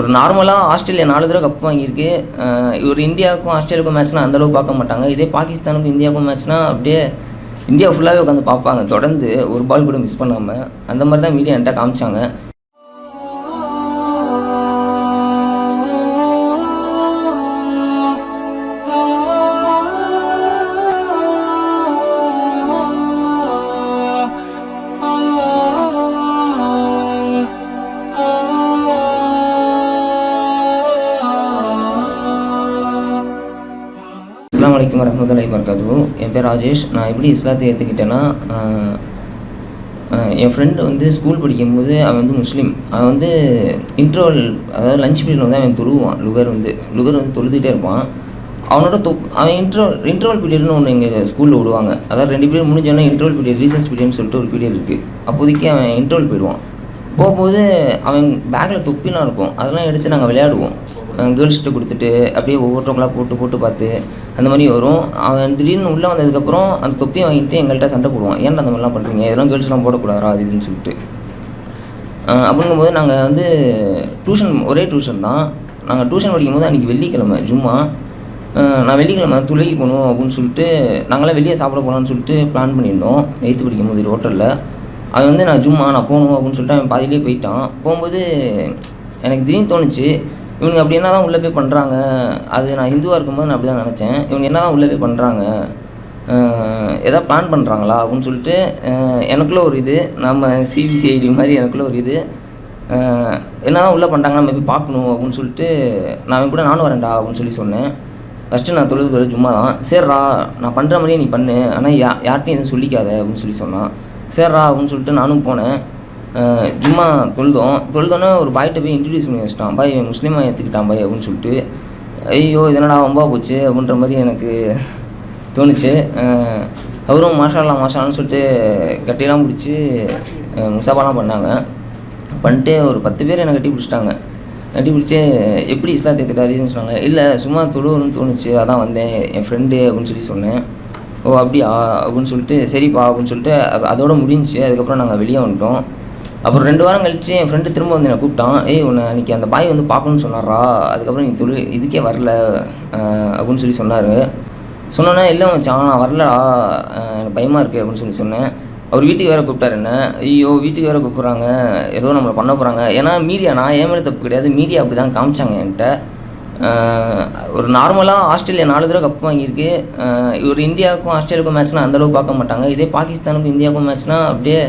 ஒரு நார்மலாக ஆஸ்திரேலியா நாலு தடவை கப் வாங்கியிருக்கு. ஒரு இந்தியாவுக்கும் ஆஸ்திரேலியாவுக்கும் மேட்ச்னா அந்தளவுக்கு பார்க்க மாட்டாங்க. இதே பாகிஸ்தானுக்கும் இந்தியாவுக்கும் மேட்ச்னா அப்படியே இந்தியா ஃபுல்லாகவே உட்காந்து பார்ப்பாங்க. தொடர்ந்து ஒரு பால் கூட மிஸ் பண்ணாமல் அந்த மாதிரி தான் மீடியா என்கிட்ட காமிச்சாங்க. அஸ்லாம் வலைக்கம் வரமத்துல்லாஹி வபரகாத்துஹு. என் பேர் ராஜேஷ். நான் எப்படி இஸ்லாத்தை ஏற்றுக்கிட்டேன்னா என் ஃப்ரெண்டு வந்து ஸ்கூல் படிக்கும்போது அவன் வந்து முஸ்லீம். அவன் வந்து இன்ட்ரோல் அதாவது லஞ்ச் பீரியட் வந்து அவன் தொழுவான். லுகர் வந்து லுகர் வந்து தொழுதுகிட்டே இருப்பான். அவனோட தொ அவன் இன்ட்ரோல் இன்ட்ரோல் பீரியட்னு ஒன்று எங்கள் ஸ்கூலில் விடுவாங்க. அதாவது ரெண்டு பீரியட் முடிஞ்சோன்னா இன்ட்ரோல் பீரியட் ரீசஸ் பீரியட்னு சொல்லிட்டு ஒரு பீரியட் இருக்குது அப்போதைக்கு அவன் இன்ட்ரோல் போயிடுவான். போகும்போது அவன் பேக்கில் தொப்பிலாம் இருக்கும். அதெல்லாம் எடுத்து நாங்கள் விளையாடுவோம். கேர்ள்ஸ்கிட்ட கொடுத்துட்டு அப்படியே ஒவ்வொருத்தவங்களாக போட்டு போட்டு பார்த்து அந்த மாதிரி வரும். அவன் திடீர்னு உள்ளே வந்ததுக்கப்புறம் அந்த தொப்பியை வாங்கிட்டு எங்கள்கிட்ட சண்டை போடுவான். ஏன்டா அந்த மாதிரிலாம் பண்ணுறீங்க இதெல்லாம் கேர்ள்ஸ்லாம் போடக்கூடாதா அது இதுன்னு சொல்லிட்டு. அப்படிங்கும்போது நாங்கள் வந்து டியூஷன் ஒரே டியூஷன் தான். நாங்கள் டியூஷன் படிக்கும்போது அன்றைக்கி வெள்ளிக்கிழமை ஜும்மா. நான் வெள்ளிக்கிழமை துளைக்கு போகணும் அப்படின்னு சொல்லிட்டு நாங்களாம் வெளியே சாப்பிட போகலான்னு சொல்லிட்டு பிளான் பண்ணியிருந்தோம். எயித்து படிக்கும்போது ஹோட்டலில் அவன் வந்து நான் ஜும்மா நான் போகணும் அப்படின்னு சொல்லிட்டு அவன் பாதியிலே போயிட்டான். போகும்போது எனக்கு திடீர்னு தோணுச்சு இவனுங்க அப்படி என்ன தான் உள்ளே போய் பண்ணுறாங்க அது நான் ஹிந்துவாக இருக்கும்போது நான் அப்படி தான் நினச்சேன். இவங்க என்ன தான் உள்ளே போய் பண்ணுறாங்க எதாவது பிளான் பண்ணுறாங்களா அப்படின்னு சொல்லிட்டு எனக்குள்ளே ஒரு இது நம்ம சிபிசிஐடி மாதிரி எனக்குள்ளே ஒரு இது என்ன தான் உள்ளே பண்ணுறாங்க நம்ம போய் பார்க்கணும் அப்படின்னு சொல்லிட்டு நான் அவன் கூட நானும் வரேன்டா அப்படின்னு சொல்லி சொன்னேன். ஃபஸ்ட்டு நான் தொழுது தொழில் சும்மா தான் சரிடா நான் பண்ணுற மாதிரியே நீ பண்ணு. ஆனால் யா யார்ட்டையும் எதுவும் சொல்லிக்காத அப்படின்னு சொல்லி சொன்னான். சரிடா அப்படின்னு சொல்லிட்டு நானும் போனேன். சும்மா தொழுதோம். தொழுதோன்னே ஒரு பாய்கிட்ட போய் இன்ட்ரடியூஸ் பண்ணி வச்சிட்டான். பாய் முஸ்லீமாக ஏற்றுக்கிட்டான் பாய் அப்படின்னு சொல்லிட்டு. ஐயோ இதனடா ரொம்ப போச்சு அப்படின்ற மாதிரி எனக்கு தோணுச்சு. அவரும் மாஷாலாம் மாஷான்னு சொல்லிட்டு கட்டிலாம் பிடிச்சி முசாபாலாம் பண்ணாங்க. பண்ணிட்டு ஒரு பத்து பேர் என்னை கட்டி பிடிச்சிட்டாங்க. கட்டி பிடிச்சி எப்படி இஸ்லாத்தை ஏற்றுட்டாருன்னு சொன்னாங்க. இல்லை சும்மா தொழுவணும்னு தோணுச்சு. அதான் வந்தேன் என் ஃப்ரெண்டு அப்படின்னு சொல்லி சொன்னேன். ஓ அப்படியா? அப்படின்னு சொல்லிட்டு சரிப்பா அப்படின்னு சொல்லிட்டு அதோட முடிஞ்சுச்சு. அதுக்கப்புறம் நாங்கள் வெளியே வந்துட்டோம். அப்புறம் ரெண்டு வாரம் கழிச்சு என் ஃப்ரெண்டு திரும்ப வந்து என்னை கூப்பிட்டான். ஏய் உன்னை அன்றைக்கி அந்த பாய் வந்து பார்க்கணும்னு சொன்னாரா? அதுக்கப்புறம் நீ தொழில் இதுக்கே வரல. அப்படின்னு சொல்லி சொன்னார். சொன்னோன்னா இல்லை வச்சான் நான் வரலடா. எனக்கு பயமாக இருக்குது அப்படின்னு சொல்லி சொன்னேன். அவர் வீட்டுக்கு வேறு கூப்பிட்டாரு என்ன? ஐயோ வீட்டுக்கு வேறு கூப்பிட்றாங்க. ஏதோ நம்மளை பண்ண போகிறாங்க ஏன்னா மீடியா நான் ஏன் தப்பு கிடையாது. மீடியா அப்படி தான் காமிச்சாங்க என்கிட்ட. ஒரு நார்மலாக ஆஸ்திரேலியா நாலு தடவை கப் வாங்கியிருக்கு. ஒரு இந்தியாவுக்கும் ஆஸ்திரேலியாவுக்கும் மேட்ச்னா அந்தளவுக்கு பார்க்க மாட்டாங்க. இதே பாகிஸ்தானுக்கும் இந்தியாவுக்கும் மேட்ச்னா அப்படியே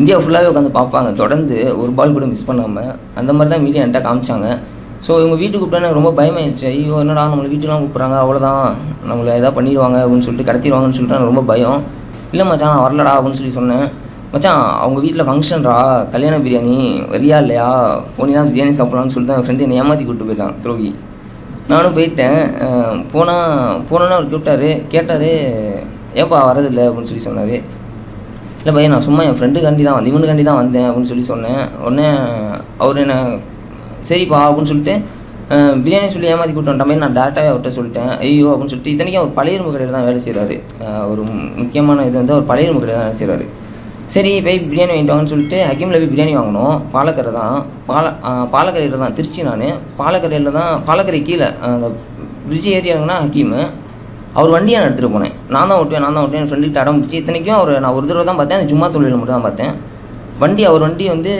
இந்தியா ஃபுல்லாகவே உட்காந்து பார்ப்பாங்க. தொடர்ந்து ஒரு பால் கூட மிஸ் பண்ணாமல் அந்த மாதிரி தான் மீடியா என்கிட்ட காமிச்சாங்க. ஸோ இவங்க வீட்டுக்கு கூப்பிட்டா எனக்கு ரொம்ப பயமாயிருச்சு. ஐயோ என்னடா நம்மளை வீட்டுக்குலாம் கூப்பிட்றாங்க? அவ்வளோதான் நம்மளை எதாவது பண்ணிடுவாங்க அப்படின்னு சொல்லிட்டு கடத்திடுவாங்கன்னு சொல்லிட்டு எனக்கு ரொம்ப பயம். இல்லை மச்சான் நான் வரலடா அப்படின்னு சொல்லி சொன்னேன். மச்சான் அவங்க வீட்டில் ஃபங்க்ஷன்டா கல்யாண பிரியாணி? வரியா இல்லையா? போனீங்கன்னா பிரியாணி சாப்பிட்லான்னு சொல்லிட்டு என் ஃப்ரெண்டு என்னை ஏமாற்றி கூப்பிட்டு போயிட்டான் துரோகி. நானும் போயிட்டேன். போனால் போனோன்னே அவர் கூப்பிட்டாரு. கேட்டார் ஏப்பா வரதில்லை அப்படின்னு சொல்லி சொன்னார். இல்லை பையன் நான் சும்மா என் ஃப்ரெண்டுக்காண்டி தான் வந்தேன். இவனுக்காண்டி தான் வந்தேன். அப்படின்னு சொல்லி சொன்னேன். உடனே அவர் என்ன சரிப்பா அப்படின்னு சொல்லிட்டு பிரியாணி சொல்லி ஏமாற்றி கூப்பிட்டு வந்துட்ட மாதிரி நான் டேரெக்டாகவே அவர்கிட்ட சொல்லிட்டேன். ஐயோ அப்படின்னு சொல்லிட்டு இத்தனைக்கும் அவர் பழைய கடையில் தான் வேலை செய்கிறாரு ஒரு முக்கியமான இது வந்து அவர் பழைய கடையில் தான் வேலை செய்கிறாரு சரி போய் பிரியாணி வாங்கிட்டு வாங்கன்னு சொல்லிட்டு ஹக்கீமில் போய் பிரியாணி வாங்கினோம். பாலக்கரை தான். பால பாலக்கரையில் தான் திருச்சி நான். பாலக்கரையில் தான் பாலக்கரை கீழே அந்த பிரிட்ஜ் ஏறி ஹக்கீமு. அவர் வண்டியை நான் எடுத்துகிட்டு போனேன். நான் தான் ஓட்டுவேன் நான் தான் ஓட்டுவேன். என் ஃப்ரெண்டுக்கிட்ட அடம் பிடிச்சி இத்தனைக்கும் அவர் நான் ஒரு தடவை தான் பார்த்தேன். அந்த ஜும்மா தொழில் மட்டும் தான் பார்த்தேன். வண்டி அவர் வண்டி வந்து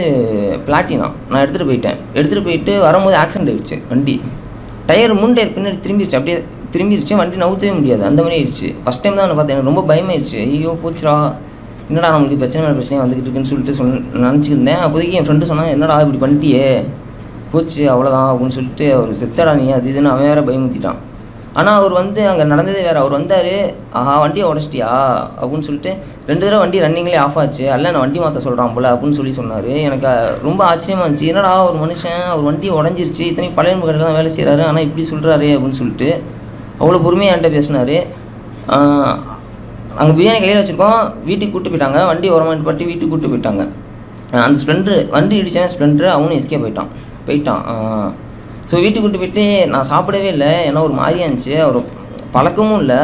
பிளாட்டினா நான் எடுத்துகிட்டு போயிட்டேன். எடுத்துகிட்டு போயிட்டு வரும்போது ஆக்சிடென்ட் ஆயிடுச்சு வண்டி. டயர் முன் டயர் பின்னாடி திரும்பிடுச்சு அப்படியே திரும்பிடுச்சு வண்டி நவுத்தவே முடியாது. அந்த மாதிரி ஆயிடுச்சு. ஃபஸ்ட் டைம் தான் நான் பார்த்தேன். எனக்கு ரொம்ப பயமாயிருச்சு. ஐயோ போச்சுரா என்னடா நம்மளுக்கு பிரச்சனை மேலே பிரச்சனை வந்துக்கிட்டு இருக்குன்னு சொல்லிட்டு சொன்ன நினச்சிருந்தேன் அப்போதைக்கு என் ஃப்ரெண்டு சொன்னான் என்னடா இப்படி பண்ணிட்டியே? போச்சு அவ்வளோதான் அப்படின்னு சொல்லிட்டு அவர் செத்தடா நீ அது இதுன்னு அவன் வேற பயமுத்திட்டான். ஆனால் அவர் வந்து அங்கே நடந்ததே வேறு அவர் வந்தார் ஆஹா வண்டியை உடச்சிட்டியா அப்படின்னு சொல்லிட்டு ரெண்டு தடவை வண்டி ரன்னிங்லேயே ஆஃப் ஆச்சு அல்ல நான் வண்டி மாற்ற சொல்கிறான் போல அப்படின்னு சொல்லி சொன்னார். எனக்கு ரொம்ப ஆச்சரியமாக இருந்துச்சு என்னடா ஒரு மனுஷன் அவர் வண்டி உடஞ்சிருச்சு இத்தனை பழைய கடையில் தான் வேலை செய்கிறாரு ஆனால் இப்படி சொல்கிறாரு அப்படின்னு சொல்லிட்டு அவ்வளோ பொறுமையாக என்கிட்ட பேசினார். அங்கே பிரியாணி கையில் வச்சுருக்கோம். வீட்டுக்கு கூப்பிட்டு போயிட்டாங்க. வண்டி ஓரமாக பட்டு வீட்டுக்கு கூப்பிட்டு போயிட்டாங்க. அந்த ஸ்ப்ளெண்ட்ரு வண்டி இடித்தவன் ஸ்ப்ளெண்ட்ரு அவனும் எஸ்கே போயிட்டான். போயிட்டான் ஸோ வீட்டுக்கு கூப்பிட்டு போயிட்டு நான் சாப்பிடவே இல்லை. ஏன்னா ஒரு மாதிரியா இருந்துச்சு. அவர் பழக்கமும் இல்லை.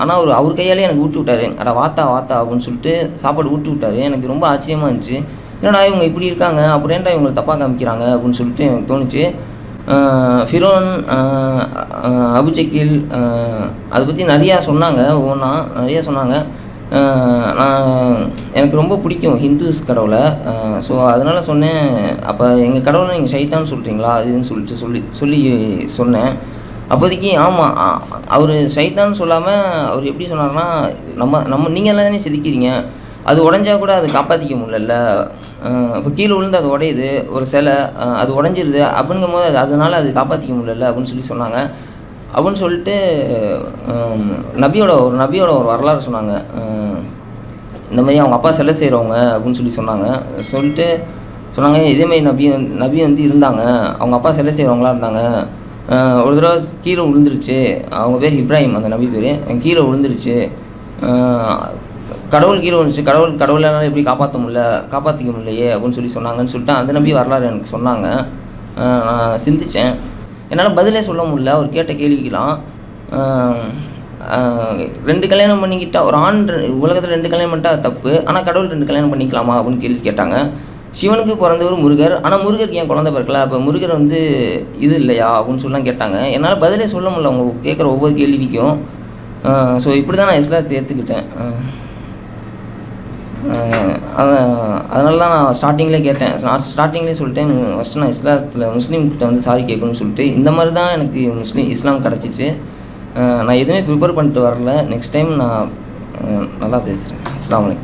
ஆனால் அவர் அவர் கையாலே எனக்கு ஊட்டி விட்டாரு. அட வாத்தா வாத்தா அப்படின்னு சொல்லிட்டு சாப்பாடு ஊட்டி விட்டாரு. எனக்கு ரொம்ப ஆச்சரியமாக இருந்துச்சு. என்னடா இவங்க இப்படி இருக்காங்க? அப்புறம் ஏன்டா இவங்களை தப்பாக காமிக்கிறாங்க? அப்படின்னு சொல்லிட்டு எனக்கு தோணுச்சு. ஃபிரோன் அபுஜக்கில் அதை பற்றி நிறையா சொன்னாங்க ஒவ்வொன்றா நிறையா சொன்னாங்க. நான் எனக்கு ரொம்ப பிடிக்கும் ஹிந்துஸ் கடவுளை. ஸோ அதனால் சொன்னேன் அப்போ எங்கள் கடவுளை நீங்கள் சைத்தான்னு சொல்கிறீங்களா அதுன்னு சொல்லிட்டு சொல்லி சொல்லி சொன்னேன். அப்போதைக்கு ஆமாம் அவர் சைத்தான்னு சொல்லாமல் அவர் எப்படி சொன்னார்னா நம்ம நம்ம நீங்கள் எல்லாம் தானே செதுக்கிறீங்க. அது உடஞ்சா கூட அது காப்பாற்றிக்க முடியல இப்போ கீழே விழுந்து அது உடையுது ஒரு சிலை அது உடஞ்சிருது அப்படிங்கும் போது அது அதனால் அது காப்பாற்றிக்க முடியல அப்படின்னு சொல்லி சொன்னாங்க. அப்படின்னு சொல்லிட்டு நபியோட ஒரு நபியோட ஒரு வரலாறு சொன்னாங்க. இந்த மாதிரி அவங்க அப்பா சிலை செய்கிறவங்க அப்படின்னு சொல்லி சொன்னாங்க. சொல்லிட்டு சொன்னாங்க இதேமாரி நபி நபி வந்து இருந்தாங்க. அவங்க அப்பா சிலை செய்கிறவங்களா இருந்தாங்க. ஒரு தடவை கீழே விழுந்துருச்சு. அவங்க பேர் இப்ராஹிம் அந்த நபி பேர். கீழே விழுந்துருச்சு. கடவுள் கீழே வந்துச்சு கடவுள் கடவுளால் எப்படி காப்பாற்ற முடியல காப்பாற்றிக்க முடியலையே அப்படின்னு சொல்லி சொன்னாங்கன்னு சொல்லிட்டு அந்த நம்பி வரலாறு எனக்கு சொன்னாங்க. நான் சிந்தித்தேன் என்னால் பதிலே சொல்ல முடியல. அவர் கேட்ட கேள்விக்கெலாம் ரெண்டு கல்யாணம் பண்ணிக்கிட்டால் ஒரு ஆண் உலகத்தில் ரெண்டு கல்யாணம் பண்ணிட்டா தப்பு. ஆனால் கடவுள் ரெண்டு கல்யாணம் பண்ணிக்கலாமா அப்படின்னு கேள்வி கேட்டாங்க. சிவனுக்கு பிறந்தவர் முருகர். ஆனால் முருகருக்கு ஏன் குழந்தை பிறக்கல? அப்போ முருகர் வந்து இது இல்லையா அப்படின்னு சொல்லலாம் கேட்டாங்க. என்னால் பதிலே சொல்ல முடியல. அவங்க கேட்குற ஒவ்வொரு கேள்விக்கும். ஸோ இப்படி தான் நான் எஸ்லாம் தேர்த்துக்கிட்டேன் அதனால தான் நான் ஸ்டார்டிங்லேயே கேட்டேன். நான் ஸ்டார்டிங்லேயே சொல்லிட்டேன். ஃபஸ்ட்டு நான் இஸ்லாத்தில் முஸ்லீம்கிட்ட வந்து சாரி கேட்கணும்னு சொல்லிட்டு இந்த மாதிரி தான் எனக்கு முஸ்லீம் இஸ்லாம் கிடச்சிச்சு. நான் எதுவுமே ப்ரிப்பேர் பண்ணிட்டு வரல. நெக்ஸ்ட் டைம் நான் நல்லா பேசுகிறேன் அஸ்ஸலாமு